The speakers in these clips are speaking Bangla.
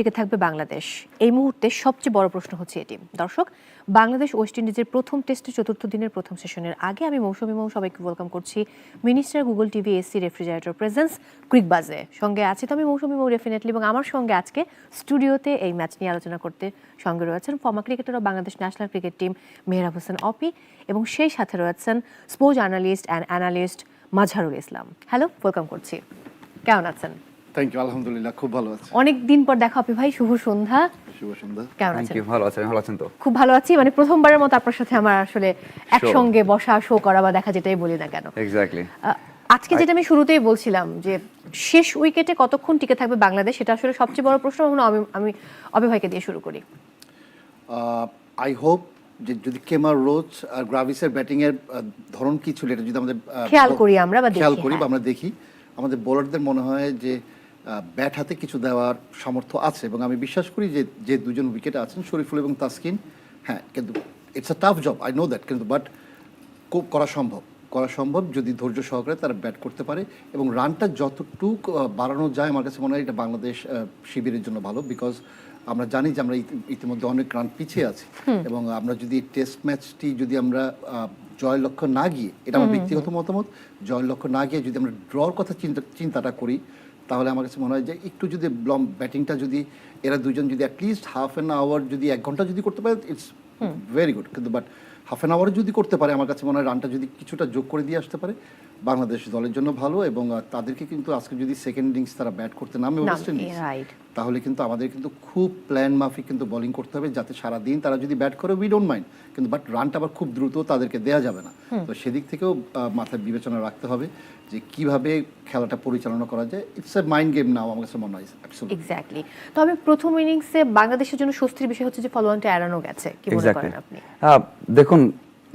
টিকে থাকবে বাংলাদেশ। এই মুহূর্তে সবচেয়ে বড় প্রশ্ন হচ্ছে এটি। দর্শক, বাংলাদেশ ওয়েস্ট ইন্ডিজের প্রথম টেস্টের চতুর্থ দিনের প্রথম সেশনের আগে আমি মৌসুমি মৌ সবাইকে ওয়েলকাম করছি minister Google TV AC refrigerator presence ক্রিক বাজে। সঙ্গে আছে তো আমি মৌসুমি মৌ ডেফিনেটলি এবং আমার সঙ্গে আজকে স্টুডিওতে এই ম্যাচ নিয়ে আলোচনা করতে সঙ্গে রয়েছেন ফর্মা ক্রিকেটার ও Bangladesh national cricket team Mehrab Hossain Opi এবং সেই সাথে রয়েছেন sports analyst and analyst Mazharul Islam. Hello welcome করছি। কেমন আছেন? থ্যাংক ইউ আলহামদুলিল্লাহ খুব ভালো আছি। অনেক দিন পর দেখা ভাই শুভ সন্ধ্যা। শুভ সন্ধ্যা। কেমন আছেন? ভালো আছেন ভালো আছেন তো? খুব ভালো আছি মানে প্রথমবারের মতো আপনার সাথে আমার আসলে একসঙ্গে বসা শো করা বা দেখা যেটাই বলি না কেন। এক্স্যাক্টলি আজকে যেটা আমি শুরুতেই বলছিলাম যে শেষ উইকেটে কতক্ষণ টিকে থাকবে বাংলাদেশ সেটা আসলে সবচেয়ে বড় প্রশ্ন আমি আমি দিয়ে শুরু করি। আই হোপ যে যদি কেমার রোজ আর গ্রাভিসের ব্যাটিং এর ধরন কি ছিল এটা যদি আমাদের খেয়াল করি আমরা বা খেয়াল করি বা হ্যাঁ। আমরা দেখি আমাদের বোলারদের মনে হয় যে ব্যাট হাতে কিছু দেওয়ার সামর্থ্য আছে এবং আমি বিশ্বাস করি যে যে দুজন উইকেটে আছেন শরীফুল এবং তাসকিন হ্যাঁ কিন্তু it's a tough job I know that কিন্তু বাট করা সম্ভব। করা সম্ভব যদি ধৈর্য সহকারে তারা ব্যাট করতে পারে এবং রানটা যতটুক বাড়ানো যায় আমার কাছে মনে হয় এটা বাংলাদেশ শিবিরের জন্য ভালো বিকজ আমরা জানি যে আমরা ইতিমধ্যে অনেক রান পিছিয়ে আছি। এবং আমরা যদি টেস্ট ম্যাচটি যদি আমরা জয় লক্ষ্য না গিয়ে এটা আমার ব্যক্তিগত মতামত জয় লক্ষ্য না গিয়ে যদি আমরা ড্রর কথা চিন্তা চিন্তাটা করি তাহলে আমার কাছে মনে হয় যে একটু যদি ব্লম ব্যাটিংটা যদি এরা দুজন যদি অ্যাটলিস্ট হাফ অ্যান আওয়ার যদি এক ঘণ্টা যদি করতে পারে ইটস ভেরি গুড কিন্তু বাট হাফ অ্যান আওয়ার যদি করতে পারে আমার কাছে মনে হয় রানটা যদি কিছুটা যোগ করে দিয়ে আসতে পারে বাংলাদেশ দলের জন্য ভালো এবং তাদেরকে কিন্তু আজকে যদি সেকেন্ড ইনিংস তারা ব্যাট করতে নামে ওয়েস্ট ইন্ডিজ তাহলে কিন্তু আমাদের কিন্তু খুব প্ল্যান মাফিক কিন্তু বোলিং করতে হবে যাতে সারা দিন তারা যদি ব্যাট করে উই ডোন্ট মাইন্ড কিন্তু বাট রানটা আবার খুব দ্রুত তাদেরকে দেয়া যাবে না। তো সেদিক থেকেও মাথায় বিবেচনা রাখতে হবে যে কীভাবে খেলাটা পরিচালনা করা যায়। It's a mind game now আমার কাছে মনে হয়। এক্স্যাক্টলি তবে প্রথম ইনিংসে বাংলাদেশের জন্য স্বস্তির বিষয় হচ্ছে যে ফলোয়ানটা এড়ানো গেছে। কি মনে করেন আপনি? দেখুন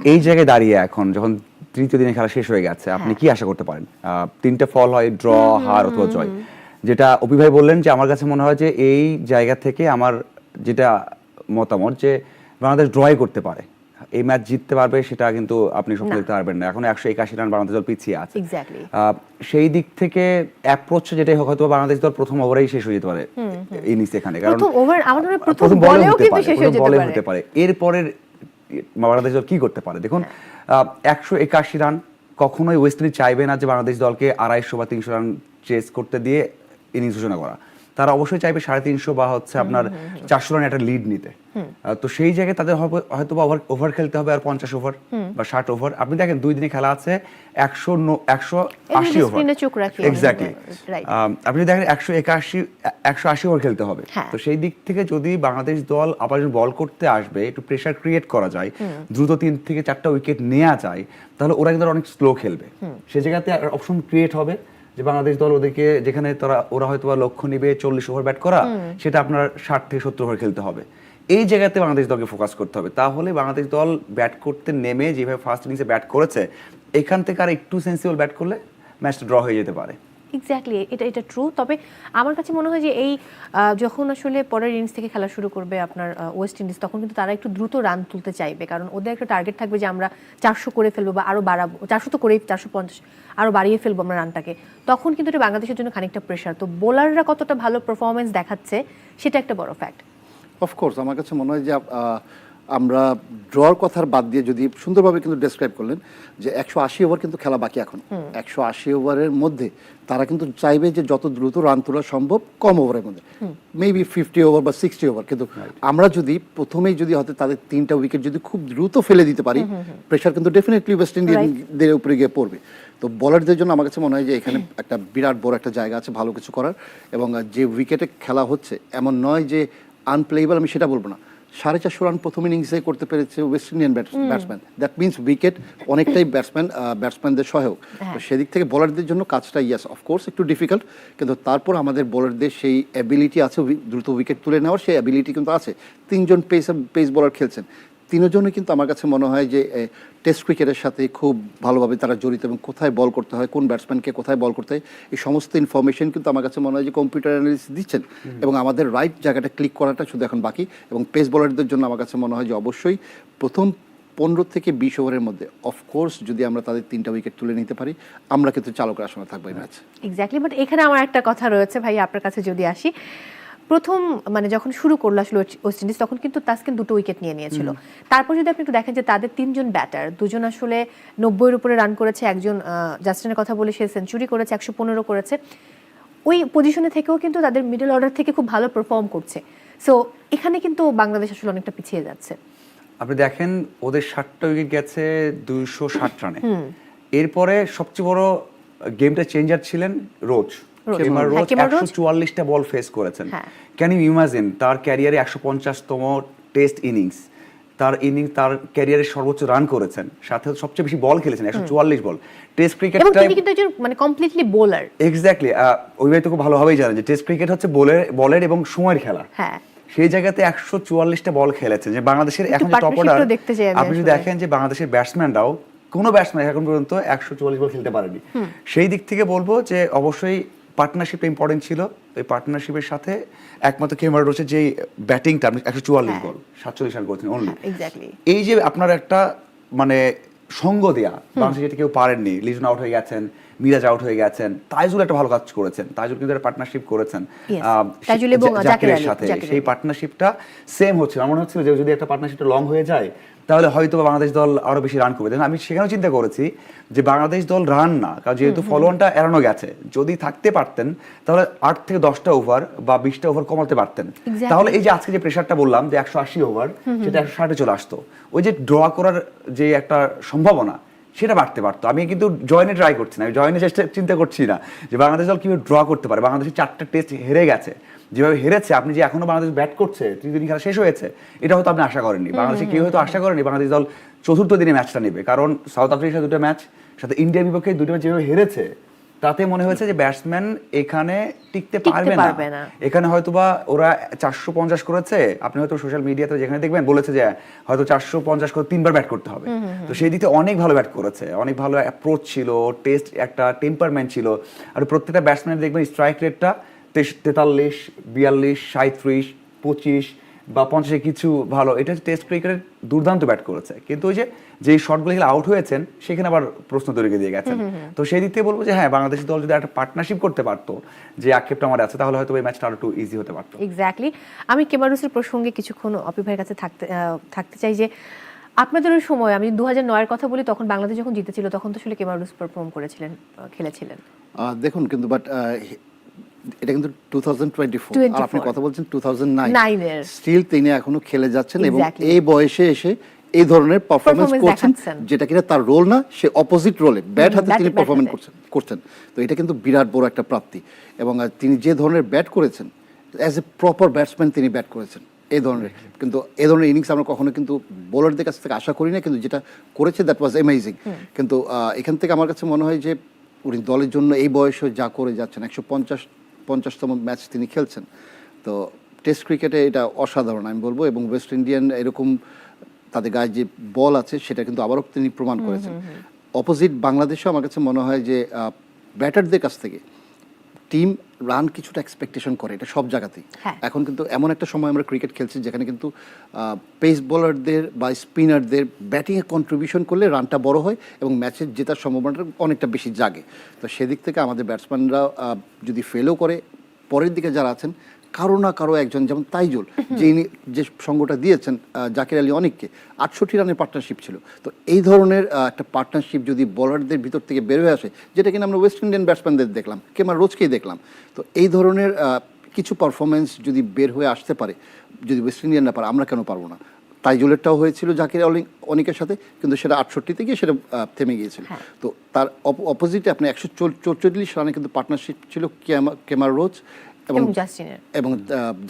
এই জায়গায় দাঁড়িয়ে এখন যখন তৃতীয় দিনে খেলা শেষ হয়ে গেছে আপনি হ্যাঁ। কি আশা করতে পারেন? তিনটা ফল হয় ড্র হার অথবা জয়। যেটা অপি ভাই বললেন যে আমার কাছে মনে হয় যে এই জায়গা থেকে আমার যেটা মতামত যে বাংলাদেশ ড্রয় করতে পারে। এই ম্যাচ জিততে পারবে সেটা কিন্তু আপনি স্বপ্ন দেখতে পারবেন না। এখন একশো একাশি রান বাংলাদেশ দল পিছিয়ে আছে। সেই দিক থেকে অ্যাপ্রোচ যেটাই হোক হয়তো বাংলাদেশ দল প্রথম ওভারেই শেষ হয়ে যেতে পারে ইনিংস এখানে। কারণ প্রথম বলেও হতে কিন্তু পারে, শেষ হয়ে যেতে পারে। এরপরের বাংলাদেশ দল কি করতে পারে? দেখুন হ্যাঁ। একশো একাশি রান কখনোই ওয়েস্ট ইন্ডিজ চাইবে না যে বাংলাদেশ দলকে আড়াইশো বা তিনশো রান চেস করতে দিয়ে ইনিংস ঘোষণা করা। তারা অবশ্যই চাইবে সাড়ে তিনশো বা হচ্ছে আপনার চারশো রান একটা লিড নিতে। তো সেই জায়গায় তাদের হয়তো বা ওভার ওভার খেলতে হবে আর পঞ্চাশ ওভার বা ষাট ওভার আপনি দেখেন দুই দিনে খেলা আছে একশো একশো আশি ওভার। এক্স্যাক্টলি আপনি দেখেন একশো একাশি একশো আশি ওভার খেলতে হবে। হ্যাঁ। তো সেই দিক থেকে যদি বাংলাদেশ দল আবার বল করতে আসবে একটু প্রেশার ক্রিয়েট করা যায় দ্রুত তিন থেকে চারটা উইকেট নেওয়া যায় তাহলে ওরা কিন্তু অনেক স্লো খেলবে। সে জায়গাতে অপশন ক্রিয়েট হবে। যে বাংলাদেশ দল ওদেরকে যেখানে তারা ওরা হয়তো বা লক্ষ্য নিবে চল্লিশ ওভার ব্যাট করা সেটা আপনার ষাট থেকে সত্তর ওভার খেলতে হবে। এই জায়গাতে বাংলাদেশ দলকে ফোকাস করতে হবে। তাহলে বাংলাদেশ দল ব্যাট করতে নেমে যেভাবে ফার্স্ট ইনিংসে ব্যাট করেছে এখান থেকে আর একটু সেন্সিবল ব্যাট করলে ম্যাচটা ড্র হয়ে যেতে পারে। এক্স্যাক্টলি এটা এটা ট্রু তবে আমার কাছে মনে হয় যে এই যখন আসলে পরের ইনিংস থেকে খেলা শুরু করবে আপনার ওয়েস্ট ইন্ডিজ তখন কিন্তু তারা একটু দ্রুত রান তুলতে চাইবে। কারণ ওদের একটা টার্গেট থাকবে যে আমরা চারশো করে ফেলব বা আরও বাড়াবো, চারশো তো করেই, চারশো পঞ্চাশ আরও বাড়িয়ে ফেলব আমরা রানটাকে। তখন কিন্তু এটা বাংলাদেশের জন্য খানিকটা প্রেশার তো বোলাররা কতটা ভালো পারফরমেন্স দেখাচ্ছে, সেটা একটা বড় ফ্যাক্ট অফকোর্স আমার কাছে মনে হয় যে আমরা ড্রর কথার বাদ দিয়ে যদি সুন্দরভাবে কিন্তু ডেসক্রাইব করলেন যে একশো আশি ওভার কিন্তু খেলা বাকি এখন। একশো আশি ওভারের মধ্যে তারা কিন্তু চাইবে যে যত দ্রুত রান তোলা সম্ভব কম ওভারের মধ্যে। মেবি ফিফটি ওভার বা সিক্সটি ওভার কিন্তু আমরা যদি প্রথমেই যদি হয়তো তাদের তিনটা উইকেট যদি খুব দ্রুত ফেলে দিতে পারি প্রেশার কিন্তু ডেফিনেটলি ওয়েস্ট ইন্ডিয়ানদের উপরে গিয়ে পড়বে। তো বলারদের জন্য আমার কাছে মনে হয় যে এখানে একটা বিরাট বড় একটা জায়গা আছে ভালো কিছু করার। এবং যে উইকেটে খেলা হচ্ছে এমন নয় যে আনপ্লেয়েবল আমি সেটা বলব না। সাড়ে চারশো রান প্রথম ইনিংসে করতে পেরেছে West Indian batsman that means wicket অনেকটাই ব্যাটসম্যান ব্যাটসম্যানদের সহায়ক। তো সেদিক থেকে বোলারদের জন্য কাজটা ইয়াস অফকোর্স একটু ডিফিকাল্ট কিন্তু তারপর আমাদের বোলারদের সেই অ্যাবিলিটি আছে দ্রুত উইকেট তুলে নেওয়ার সেই অ্যাবিলিটি কিন্তু আছে। তিনজন পেস পেস বোলার খেলছেন। তিনজনই কিন্তু আমার কাছে মনে হয় যে টেস্ট ক্রিকেটের সাথে খুব ভালোভাবে তারা জড়িত এবং কোথায় বল করতে হয় কোন ব্যাটসম্যানকে কোথায় বল করতে হয় এই সমস্ত ইনফরমেশন কিন্তু আমার কাছে মনে হয় যে কম্পিউটার অ্যানালিস্ট দিচ্ছেন এবং আমাদের রাইট জায়গাটা ক্লিক করাটা শুধু এখন বাকি এবং পেস বোলারদের জন্য আমার কাছে মনে হয় যে অবশ্যই প্রথম পনেরো থেকে বিশ ওভারের মধ্যে অফকোর্স যদি আমরা তাদের তিনটা উইকেট তুলে নিতে পারি আমরা কিন্তু চালকের আসনে থাকব এই ম্যাচ এক্স্যাক্টলি বাট এখানে আমার একটা কথা রয়েছে ভাই আপনার কাছে যদি আসি। প্রথম মানে যখন শুরু করল আসলে ওয়েস্ট- ইন্ডিজ তখন কিন্তু তাসকিন দুটো উইকেট নিয়ে নিয়েছিল। তারপর যদি আপনি একটু দেখেন যে তাদের তিনজন ব্যাটার দুজন আসলে নব্বইয়ের উপরে রান করেছে একজন জাস্টিনের কথা বলে সে সেঞ্চুরি করেছে একশো পনেরো করেছে। ওই পজিশনে থেকেও কিন্তু তাদের মিডল অর্ডার থেকে খুব ভালো পারফর্ম করছে। সো এখানে কিন্তু বাংলাদেশ আসলে অনেকটা পিছিয়ে যাচ্ছে। আপনি দেখেন ওদের ষাটটা উইকেট গেছে দুইশো ষাট রানে এরপরে সবচেয়ে বড় গেমটা চেঞ্জার ছিলেন রোজ। কেমার রোজ একশো চুয়াল্লিশটা বল ফেস করেছেন। ক্যান ইউ ইমাজিন তার ক্যারিয়ারে একশো পঞ্চাশতম টেস্ট ইনিংস তার ইনিংস তার ক্যারিয়ারে সর্বোচ্চ রান করেছেন। সাথে সবচেয়ে বেশি বল খেলেছেন একশো চুয়াল্লিশ বল টেস্ট তিনি কিন্তু একজন মানে কমপ্লিটলি বোলার এক্স্যাক্টলি ওই ভাই তো খুব ভালোভাবেই জানেন যে টেস্ট ক্রিকেট হচ্ছে বলের বলের এবং সময়ের খেলা। হ্যাঁ। সেই জায়গাতে একশো চুয়াল্লিশটা বল খেলেছেন যে বাংলাদেশের এখন যে টপ অর্ডার আপনি যদি দেখেন যে বাংলাদেশের ব্যাটসম্যানরাও কোনো ব্যাটসম্যান এখন পর্যন্ত একশো চুয়াল্লিশ বল খেলতে পারেনি। সেই দিক থেকে বলব যে অবশ্যই পার্টনারশিপটা ইম্পর্টেন্ট ছিল। ওই পার্টনারশিপের সাথে একমাত্র কেমার রয়েছে যে ব্যাটিংটা আপনি একশো চুয়াল্লিশ হ্যাঁ। বল সাতচল্লিশ রান করেছেন অনলি এই যে আপনার একটা মানে সঙ্গ দেয়া বাংলাদেশে যেটা কেউ পারেননি লিজন আউট হয়ে গেছেন মিরাজ আউট হয়ে গেছেন তাইজুল একটা ভালো কাজ করেছেন তাইজুল কিন্তু একটা পার্টনারশিপ করেছেন। জাকিরের সাথে সেই। পার্টনারশিপটা সেম হচ্ছিল। আমার মনে হচ্ছিল যে যদি একটা পার্টনারশিপটা লং হয়ে যায় তাহলে হয়তো বাংলাদেশ দল আরও বেশি রান করবে। আমি সেখানেও চিন্তা করেছি যে বাংলাদেশ দল রান না কারণ যেহেতু ফলোয়ানটা এড়ানো গেছে যদি থাকতে পারতেন তাহলে আট থেকে দশটা ওভার বা বিশটা ওভার কমাতে পারতেন। তাহলে এই যে আজকে যে প্রেশারটা বললাম যে একশো আশি ওভার সেটা একশো ষাটে চলে আসতো। ওই যে ড্র করার যে একটা সম্ভাবনা সেটা বাড়তে পারতো। আমি কিন্তু জয়েনে ট্রাই করছি না আমি জয়েনে চেষ্টা চিন্তা করছি না যে বাংলাদেশ দল কীভাবে ড্র করতে পারে। বাংলাদেশের চারটা টেস্ট হেরে গেছে। যেভাবে হেরেছে আপনি যে এখনও বাংলাদেশ ব্যাট করছে ত্রিদিন খেলা শেষ হয়েছে এটা হয়তো আপনি আশা করেননি। বাংলাদেশে কেউ হয়তো আশা করেনি বাংলাদেশ দল চতুর্থ দিনে ম্যাচটা নেবে। কারণ সাউথ আফ্রিকার সাথে দুটো ম্যাচ সাথে ইন্ডিয়ার বিপক্ষে দুটো ম্যাচ যেভাবে হেরেছে তাতে মনে হয়েছে যে ব্যাটসম্যান এখানে টিকতে পারবে না। এখানে হয়তোবা ওরা চারশো পঞ্চাশ করেছে আপনি হয়তো সোশ্যাল মিডিয়াতে যেখানে দেখবেন বলেছে যে হয়তো চারশো পঞ্চাশ করে তিনবার ব্যাট করতে হবে। তো সেই দিকে অনেক ভালো ব্যাট করেছে অনেক ভালো অ্যাপ্রোচ ছিল টেস্ট একটা টেম্পারমেন্ট ছিল। আর প্রত্যেকটা ব্যাটসম্যান দেখবেন স্ট্রাইক রেটটা তেতাল্লিশ বিয়াল্লিশ সাঁত্রিশ পঁচিশ বা পঞ্চাশে কিছু ভালো। এটা হচ্ছে টেস্ট ক্রিকেটের দুর্দান্ত ব্যাট করেছে। কিন্তু ওই যে যে শটগুলো খেলে আউট হয়েছেন সেখানে আবার প্রশ্ন তৈরি দিয়ে গেছেন। তো সেই দিক থেকে বলব যে হ্যাঁ বাংলাদেশ দল যদি একটা পার্টনারশিপ করতে পারতো যে আক্ষেপটা আমার আছে তাহলে হয়তো এই ম্যাচটা আরও একটু ইজি হতে পারতো। এক্স্যাক্টলি আমি কেমারুসের প্রসঙ্গে কিছুক্ষণ অপি ভাইয়ের কাছে থাকতে থাকতে চাই যে আপনাদের ওই সময় আমি দু হাজার নয়ের কথা বলি তখন বাংলাদেশ যখন জিতেছিল তখন তো আসলে কেমারুস পারফর্ম করেছিলেন খেলেছিলেন। আহ, দেখুন কিন্তু বাট এটা কিন্তু টু থাউজেন্ড আর আপনি কথা বলছেন টু। স্টিল তিনি এখনও খেলে যাচ্ছেন এবং এই বয়সে এসে এই ধরনের পারফরমেন্স করছেন যেটা কিনা তার রোল না সে অপোজিট রোলে ব্যাট হাতে তিনি পারফরমেন্স করছেন করছেন। তো এটা কিন্তু বিরাট বড় একটা প্রাপ্তি। এবং তিনি যে ধরনের ব্যাট করেছেন অ্যাজ এ প্রপার ব্যাটসম্যান তিনি ব্যাট করেছেন এই ধরনের। কিন্তু এই ধরনের ইনিংস আমরা কখনো কিন্তু বোলারদের কাছ থেকে আশা করি না কিন্তু যেটা করেছে দ্যাট ওয়াজ অ্যামেজিং কিন্তু আহ, এখান থেকে আমার কাছে মনে হয় যে উনি দলের জন্য এই বয়সে যা করে যাচ্ছেন একশো পঞ্চাশ পঞ্চাশতম ম্যাচ তিনি খেলছেন। তো টেস্ট ক্রিকেটে এটা অসাধারণ আমি বলব এবং ওয়েস্ট ইন্ডিয়ান এরকম তাদের গায়ে যে বল আছে সেটা কিন্তু আবারও তিনি প্রমাণ করেছেন। অপোজিট বাংলাদেশও আমার কাছে মনে হয় যে ব্যাটারদের কাছ থেকে টিম রান কিছুটা এক্সপেকটেশন করে এটা সব জায়গাতেই হ্যাঁ। এখন কিন্তু এমন একটা সময় আমরা ক্রিকেট খেলছি যেখানে কিন্তু পেস বোলারদের বা স্পিনারদের ব্যাটিংয়ে কন্ট্রিবিউশন করলে রানটা বড় হয় এবং ম্যাচের জেতার সম্ভাবনাটা অনেকটা বেশি জাগে তো সেদিক থেকে আমাদের ব্যাটসম্যানরা যদি ফেলও করে পরের দিকে যারা আছেন কারও না কারও একজন যেমন তাইজুল যে ইনি যে সঙ্গটা দিয়েছেন জাকির আলী অনেককে আটষট্টি রানের পার্টনারশিপ ছিল। তো এই ধরনের একটা পার্টনারশিপ যদি বোলারদের ভিতর থেকে বের হয়ে আসে যেটা কিনা আমরা ওয়েস্ট ইন্ডিয়ান ব্যাটসম্যানদের দেখলাম কেমন রোজকেই দেখলাম তো এই ধরনের কিছু পারফরমেন্স যদি বের হয়ে আসতে পারে যদি ওয়েস্ট ইন্ডিয়ান না পারে আমরা কেন পারব না? তাইজুলেরটাও হয়েছিল জাকির আলী অনেকের সাথে কিন্তু সেটা আটষট্টিতে গিয়ে সেটা থেমে গিয়েছিল। হ্যাঁ। তো তার অপোজিটে আপনি একশো চৌচল্লিশ রানে কিন্তু পার্টনারশিপ ছিল কেমার রোজ এবং এবং জাস্টিনের এবং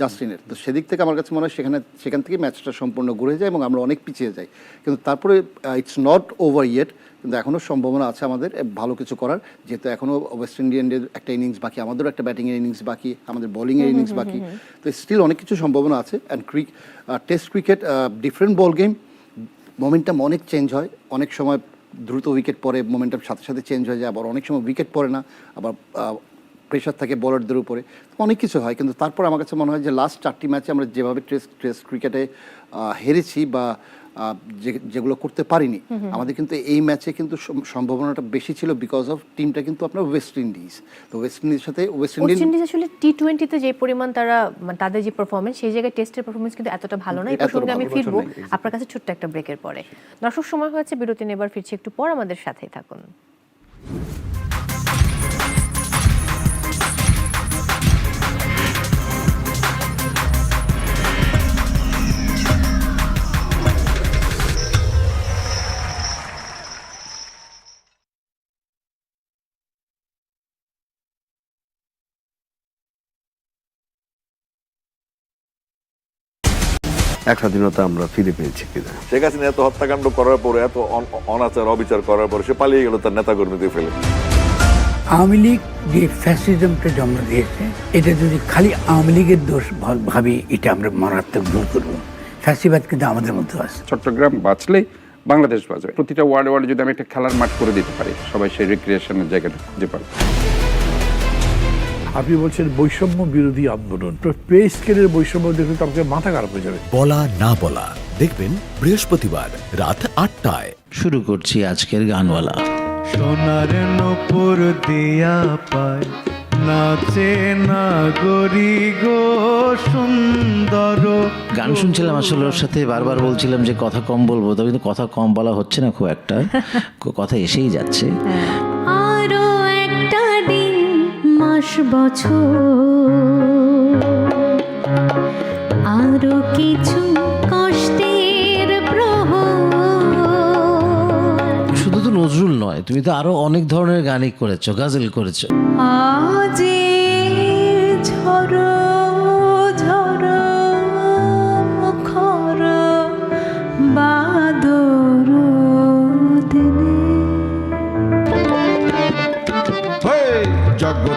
জাস্টিনের তো সেদিক থেকে আমার কাছে মনে হয় সেখানে সেখান থেকে ম্যাচটা সম্পূর্ণ ঘুরে যায় এবং আমরা অনেক পিছিয়ে যাই। কিন্তু তারপরে ইটস নট ওভার ইয়েট কিন্তু এখনও সম্ভাবনা আছে আমাদের ভালো কিছু করার। যেহেতু এখনও ওয়েস্ট ইন্ডিয়ানদের একটা ইনিংস বাকি আমাদেরও একটা ব্যাটিংয়ের ইনিংস বাকি আমাদের বোলিংয়ের ইনিংস বাকি। তো স্টিল অনেক কিছু সম্ভাবনা আছে। And crick test cricket different ball game momentum অনেক চেঞ্জ হয়। অনেক সময় দ্রুত উইকেট পরে মোমেন্টাম সাথে সাথে চেঞ্জ হয়ে যায় আবার অনেক সময় উইকেট পড়ে না। আবার প্রেশার থাকে বলারদের উপরে। অনেক কিছু হয় কিন্তু তারপর আমার কাছে মনে হয় যে লাস্ট চারটি ম্যাচে আমরা যেভাবে টেস্ট টেস্ট ক্রিকেটে হেরেছি বা যেগুলো করতে পারিনি আমাদের কিন্তু এই ম্যাচে কিন্তু সম্ভাবনাটা বেশি ছিল বিকজ অফ টিমটা কিন্তু আপনার ওয়েস্ট ইন্ডিজ তো ওয়েস্ট ইন্ডিজের সাথে ওয়েস্ট ইন্ডিজ আসলে টি টোয়েন্টিতে যে পরিমাণ তারা মানে তাদের যে পারফরমেন্স সেই জায়গায় টেস্টের পারফরমেন্স কিন্তু এতটা ভালো না। এই প্রসঙ্গে আমি ফিরবো। আপনার কাছে ছোট্ট একটা ব্রেকের পরে। দর্শক সময় হয়েছে বিরতি নেবার ফিরছি একটু পর। আমাদের সাথেই থাকুন। এক স্বাধীনতা আমরা ফিরে পেয়েছি কিনা। শেখ হাসিনা এত হত্যাকাণ্ড করার পরে এত অনাচার অবিচার করার পরে সে পালিয়ে গেল তার নেতা কর্মীদের ফেলে। আওয়ামী লীগ যে ফ্যাসিজমটা জন্ম দিয়েছে এটা যদি খালি আওয়ামী লীগের দোষ ভাবি এটা আমরা মারাত্মক ভুল করব। ফ্যাসিবাদ কিন্তু আমাদের মধ্যে আছে। চট্টগ্রাম বাঁচলে বাংলাদেশ বাঁচবে। প্রতিটা ওয়ার্ল্ড ওয়ার্ল্ডে যদি আমি একটা খেলার মাঠ করে দিতে পারি সবাই সেই রিক্রিয়েশনের জায়গাটা খুঁজে পাবে। আপনি বলছেন বৈষম্য বিরোধী আন্দোলন। তো পে স্কেলের বৈষম্য দেখলে তো আমাকে মাথা খারাপ হয়ে যাবে। বলা না বলা। দেখবেন বৃহস্পতিবার রাত আটটায়। শুরু করছি আজকের গানওয়ালা। সোনার নপুর দিয়া পায়। নাচে না গরি গো সুন্দর গান শুনছিলাম আসলে ওর সাথে বারবার বলছিলাম যে কথা কম বলব তবে কিন্তু কথা কম বলা হচ্ছে না খুব একটা। কথা এসেই যাচ্ছে। আরও একটা দিন মাস বছর। আরও কিছু কষ্টের শুধু তো নজরুল নয় তুমি তো আরও অনেক ধরনের গানই করেছ গাজল করেছ। আজে ঝড়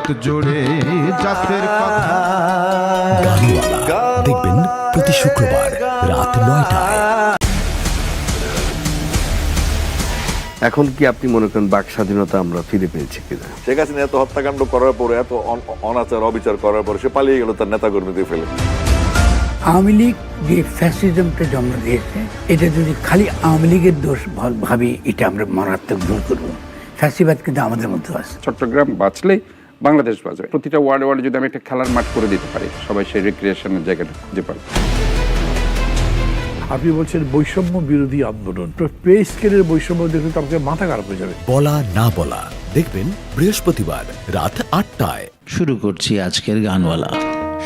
জগৎ জুড়ে জাতের কথা। দেখবেন প্রতি শুক্রবার রাত নয়টায়। এখন কি আপনি মনে করেন বাক স্বাধীনতা আমরা ফিরে পেয়েছি কিনা? শেখ হাসিনা এত হত্যাকাণ্ড করার পরে এত অনাচার অবিচার করার পরে সে পালিয়ে গেল তার নেতা কর্মীদের ফেলে। আওয়ামী লীগ যে ফ্যাসিজমটা জন্ম দিয়েছে এটা যদি খালি আওয়ামী লীগের দোষ ভাবি এটা আমরা মারাত্মক ভুল করব। ফ্যাসিবাদ কিন্তু আমাদের মধ্যে আছে। চট্টগ্রাম বাঁচলেই বাংলাদেশ বাঁচবে প্রতিটা ওয়ার্ল্ড ওয়ার্ল্ডে যদি আমি একটা খেলার মাঠ করে দিতে পারি সবাই সেই রিক্রিয়েশনের জায়গাটা খুঁজে পাবে। আপনি বলছেন বৈষম্য বিরোধী আন্দোলন। তো পে স্কেলের বৈষম্য দেখলে তো আমাকে মাথা খারাপ হয়ে যাবে। বলা না বলা। দেখবেন বৃহস্পতিবার রাত আটটায়। শুরু করছি আজকের গানওয়ালা।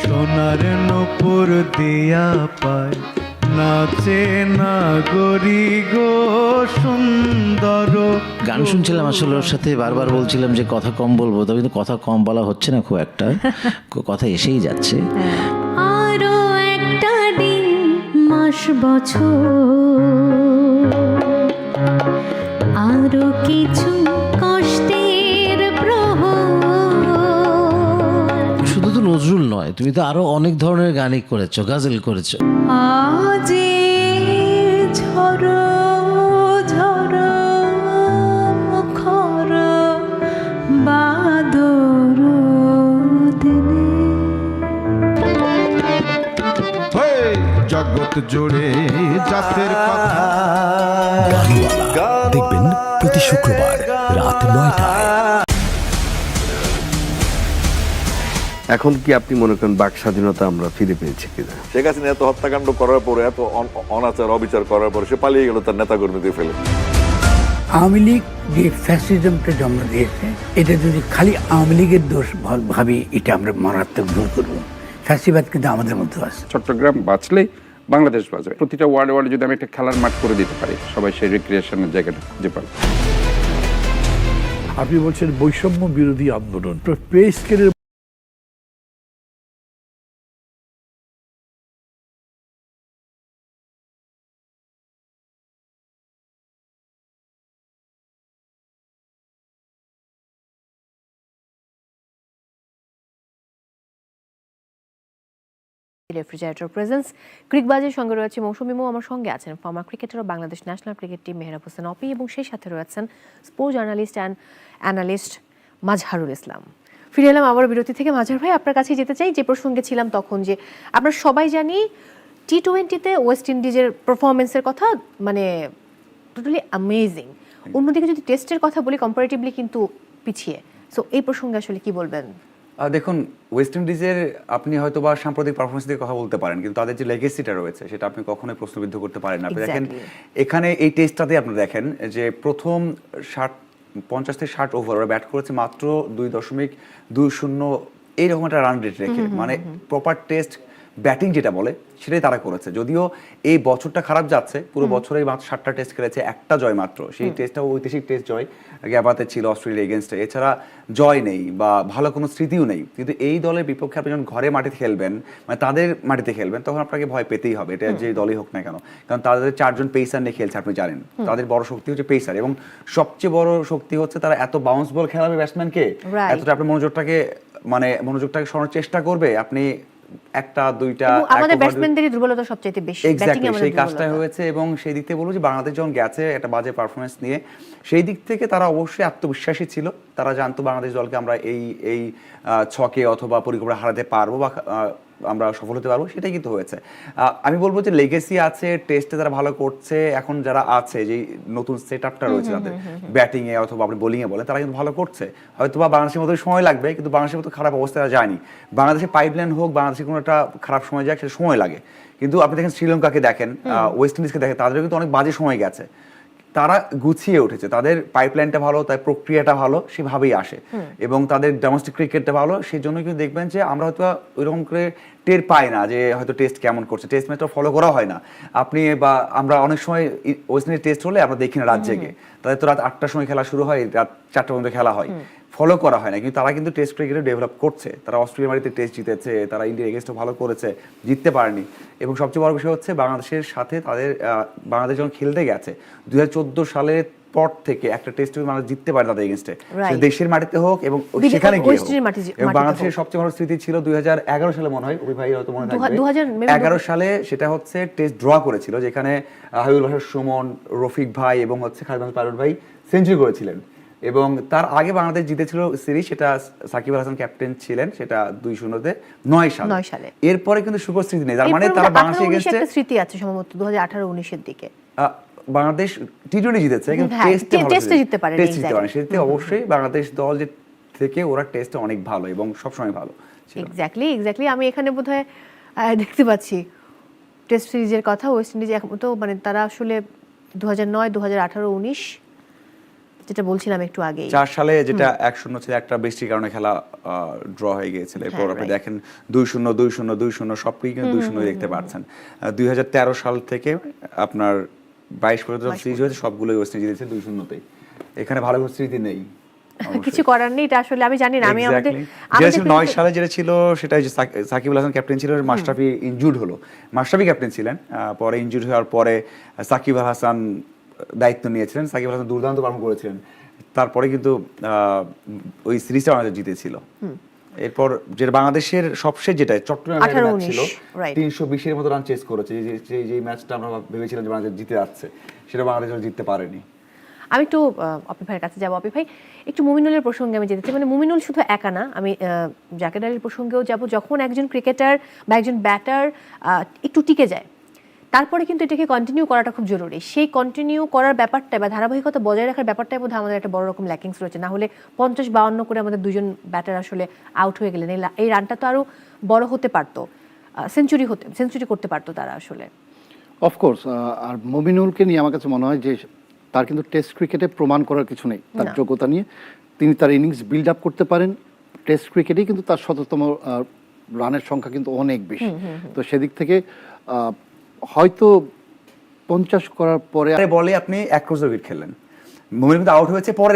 সোনার নপুর দিয়া পায়। নাচে না গরি গো সুন্দর গান শুনছিলাম আসলে ওর সাথে বারবার বলছিলাম যে কথা কম বলব তবে কিন্তু কথা কম বলা হচ্ছে না খুব একটা। কথা এসেই যাচ্ছে। আরও একটা দিন মাস বছর। আরও কিছু তুমি তো আরও অনেক ধরনের গানই করেছ গাজল করেছ। আজে ঝড় ঝড় মুখর বাদর দিনে। জগৎ জুড়ে জাতের কথা। দেখবেন প্রতি শুক্রবার রাত নয়টায়। এখন কি আপনি মনে করেন বাক স্বাধীনতা আমরা ফিরে পেয়েছি কিনা? শেখ হাসিনা এত হত্যাকাণ্ড করার পরে এত অনাচার অবিচার করার পরে সে পালিয়ে গেল তার নেতা কর্মীদের ফেলে। আওয়ামী লীগ যে ফ্যাসিজমটা জন্ম দিয়েছে এটা যদি খালি আওয়ামী লীগের দোষ ভাবি এটা আমরা মারাত্মক ভুল করব। ফ্যাসিবাদ কিন্তু আমাদের মধ্যে আছে। চট্টগ্রাম বাঁচলেই বাংলাদেশ বাঁচবে। প্রতিটা ওয়ার্ল্ড ওয়ার্ল্ডে যদি আমি একটা খেলার মাঠ করে দিতে পারি সবাই সেই রিক্রিয়েশনের জায়গাটা খুঁজে পাবে। আপনি বলছেন বৈষম্য বিরোধী আন্দোলন। তো পে স্কেলের রেফ্রিজারেটর প্রেজেন্স ক্রিকবাজের সঙ্গে রয়েছে মৌসুমী মৌ। আমার সঙ্গে আছেন ফর্মার ক্রিকেটার ও Bangladesh national cricket team Mehrab Hossain Opi এবং সেই সাথে রয়েছেন sports journalist and analyst Mazharul Islam. ফিরে এলাম আবার বিরতি থেকে। মাঝার ভাই আপনার কাছে যেতে চাই যে প্রসঙ্গে ছিলাম তখন যে আমরা সবাই জানি টি টোয়েন্টিতে ওয়েস্ট ইন্ডিজের পারফরমেন্সের কথা মানে টোটালি অ্যামেজিং অন্যদিকে যদি টেস্টের কথা বলি কম্পারেটিভলি কিন্তু পিছিয়ে। সো এই প্রসঙ্গে আসলে কি বলবেন? দেখুন ওয়েস্ট ইন্ডিজের আপনি হয়তো বা সাম্প্রতিক পারফরমেন্স দিয়ে কথা বলতে পারেন কিন্তু তাদের যে লেগেসিটা রয়েছে সেটা আপনি কখনোই প্রশ্নবিদ্ধ করতে পারেন না। আপনি দেখেন এখানে এই টেস্টটাতে আপনি দেখেন যে প্রথম ষাট পঞ্চাশ থেকে ষাট ওভার ওরা ব্যাট করেছে মাত্র দুই দশমিক দুই শূন্য এইরকম একটা রান রেট রেখে। মানে প্রপার টেস্ট ব্যাটিং যেটা বলে সেটাই তারা করেছে। যদিও এই বছরটা খারাপ যাচ্ছে পুরো বছরে মাত্র সাতটা টেস্ট খেলেছে একটা জয় মাত্র। সেই টেস্টটা ঐতিহাসিক টেস্ট জয় গ্যাবাতে ছিল অস্ট্রেলিয়া এগেনস্টে এছাড়া জয় নেই বা ভালো কোনো স্মৃতিও নেই। কিন্তু এই দলের বিপক্ষে আপনি যখন ঘরে মাটিতে খেলবেন মানে তাদের মাটিতে খেলবেন তখন আপনাকে ভয় পেতেই হবে। এটা যে দলই হোক না কেন। কারণ তাদের চারজন পেসার নিয়ে খেলছে আপনি জানেন। তাদের বড় শক্তি হচ্ছে পেসার এবং সবচেয়ে বড় শক্তি হচ্ছে তারা এত বাউন্স বল খেলাবে ব্যাটসম্যানকে. এতটা আপনার মনোযোগটাকে মানে মনোযোগটাকে সরানোর চেষ্টা করবে আপনি একটা দুইটা আমাদের ব্যাটসম্যানদেরই দুর্বলতা সবচেয়ে বেশি। ব্যাটিং আমাদের সেই কাজটা হয়েছে এবং সেই দিক থেকে বলব যে বাংলাদেশ যখন গেছে একটা বাজে পারফরমেন্স নিয়ে সেই দিক থেকে তারা অবশ্যই আত্মবিশ্বাসী ছিল। তারা জানতো বাংলাদেশ দলকে আমরা এই এই ছকে অথবা পরিকল্পনা হারাতে পারব বা আমরা সফল হতে পারব সেটাই কিন্তু হয়েছে। আমি বলব যে লেগেসি আছে টেস্টে তারা ভালো করছে এখন যারা আছে যে নতুন সেট আপটা রয়েছে তাদের ব্যাটিং এ অথবা আপনি বোলিং এ বলেন তারা কিন্তু ভালো করছে। হয়তো বা বাংলাদেশের মতো সময় লাগবে কিন্তু বাংলাদেশের মতো খারাপ অবস্থায় তারা যায়নি। বাংলাদেশের পাইপলাইন হোক বাংলাদেশের কোনো একটা খারাপ সময় যাক সেটা সময় লাগে। কিন্তু আপনি দেখেন শ্রীলঙ্কাকে দেখেন আহ, ওয়েস্ট ইন্ডিজকে দেখেন তাদেরও কিন্তু অনেক বাজে সময় গেছে। তারা গুছিয়ে উঠেছে। তাদের পাইপলাইনটা ভালো তাই প্রক্রিয়াটা ভালো সেভাবেই আসে। এবং তাদের ডোমেস্টিক ক্রিকেটটা ভালো সেই জন্য কিন্তু দেখবেন যে আমরা হয়তো ওইরকম করে টের পাই না যে হয়তো টেস্ট কেমন করছে। টেস্ট ম্যাচটা ফলো করা হয় না। আপনি বা আমরা অনেক সময় ওয়েস্ট ইন্ডিজ টেস্ট হলে আমরা দেখি না রাত জেগে। তাদের তো রাত আটটার সময় খেলা শুরু হয় রাত চারটা পর্যন্ত খেলা হয়। ফলো করা হয় না। কিন্তু তারা কিন্তু টেস্ট ক্রিকেটে ডেভেলপ করছে। তারা অস্ট্রেলিয়া মাটিতে টেস্ট জিতেছে তারা ইন্ডিয়া এগেনস্টও ভালো করেছে জিততে পারেনি। এবং সবচেয়ে বড় বিষয় হচ্ছে বাংলাদেশের সাথে তাদের বাংলাদেশ যখন খেলতে গেছে দুই সালের পর থেকে একটা টেস্ট বাংলাদেশ জিততে পারে তাদের এগেনস্টে দেশের মাটিতে হোক এবং সেখানে গিয়ে এবং বাংলাদেশের সবচেয়ে বড় স্মৃতি ছিল দুই হাজার এগারো সালে মনে হয় ভাই হয়তো মনে দু- থাকবে এগারো সালে সেটা হচ্ছে টেস্ট ড্র করেছিল যেখানে হাবিবুল বাসার সুমন রফিক ভাই এবং হচ্ছে খালিদ পারুল ভাই সেঞ্চুরি করেছিলেন এবং তার আগে বাংলাদেশ জিতেছিল সিরিজ সেটা সাকিব আল হাসান ক্যাপ্টেন ছিলেন সেটা দুই শূন্যতে নয় সাল। নয় সালে। এরপরে কিন্তু সুখর স্মৃতি নেই তার মানে তারা বাংলাদেশ এগেনস্টে স্মৃতি আছে সম্ভবত দু হাজার আঠারো উনিশের দিকে। বাংলাদেশ টি টোয়েন্টি জিতেছে কিন্তু হ্যাঁ, টেস্টে টেস্টে জিততে পারেনি, টেস্ট জিততে exactly. অবশ্যই বাংলাদেশ দল যে থেকে ওরা টেস্টে অনেক ভালো এবং সবসময় ভালো এক্স্যাক্টলি এক্স্যাক্টলি আমি এখানে বোধহয় দেখতে পাচ্ছি টেস্ট সিরিজের কথা ওয়েস্ট ইন্ডিজ এখন তো মানে তারা আসলে দু হাজার নয় দু হাজার আঠারো উনিশ যেটা বলছিলাম একটু আগেই। চার সালে যেটা এক শূন্য ছিল একটা বৃষ্টির কারণে খেলা ড্র হয়ে গিয়েছিল। এরপর হ্যাঁ, আপনি দেখেন দুই শূন্য দুই শূন্য দুই শূন্য সবই কিন্তু দুই শূন্য দেখতে পাচ্ছেন। দুই হাজার তেরো সাল থেকে আপনার বাইশ পর্যন্ত সিরিজ হয়েছে সবগুলোই ওয়েস্ট ইন্ডিজ জিতেছে দুই শূন্যতেই। এখানে ভালো কোনো স্মৃতি নেই কিছু করার নেই এটা আসলে আমি জানি না আমি আমাদের আমাদের নয় সালে যেটা ছিল সেটা যে সাকিব হাসান ক্যাপ্টেন ছিল মাশরাফি ইনজুর্ড হলো। মাশরাফি ক্যাপ্টেন ছিলেন পরে ইনজুর্ড হওয়ার পরে সাকিব আল হাসান দায়িত্ব নিয়েছিলেন সাকিব আল হাসান দুর্দান্ত পারফর্ম করেছিলেন। তারপরে কিন্তু ওই সিরিজটা আমাদের জিতেছিল। এরপর যে বাংলাদেশের সবশেষ যেটা চট্টগ্রাম 18, ম্যাচ ছিল তিনশো বিশের মতো রান চেস করেছে। যে ম্যাচটা আমরা ভেবেছিলাম যে বাংলাদেশ জিতে যাচ্ছে সেটা বাংলাদেশ জিততে পারেনি। আমি একটু অপি ভাইয়ের কাছে যাব। অপি ভাই একটু মুমিনুলের প্রসঙ্গে আমি যেতে চাই। মানে মুমিনুল শুধু একা না আমি জাকের আলীর প্রসঙ্গেও যাব। যখন একজন ক্রিকেটার বা একজন ব্যাটার একটু টিকে যায় তারপরে কিন্তু এটাকে কন্টিনিউ করাটা খুব জরুরি। সেই কন্টিনিউ করার ব্যাপারটা বা ধারাবাহিকতা বজায় রাখার ব্যাপারটাই বোধহয় আমাদের একটা বড় রকম ল্যাকিংস রয়েছে। না হলে পঞ্চাশ বাউন্ন করে আমাদের দুজন ব্যাটার আসলে আউট হয়ে গেলেন। এই রানটা তো আরও বড় হতে পারতো সেঞ্চুরি হতে সেঞ্চুরি করতে পারতো তারা আসলে। অফকোর্স আর মমিনুলকে নিয়ে আমার কাছে মনে হয় যে তার কিন্তু টেস্ট ক্রিকেটে প্রমাণ করার কিছু নেই। তার যোগ্যতা নিয়ে। তিনি তার ইনিংস বিল্ড আপ করতে পারেন। টেস্ট ক্রিকেটেই কিন্তু তার শততম রানের সংখ্যা কিন্তু অনেক বেশি। তো সেদিক থেকে হয়তো পঞ্চাশ করার পরে বলে আপনি এক ক্রোশ উইকেট খেললেন মোমিন কিন্তু আউট হয়েছে, পরে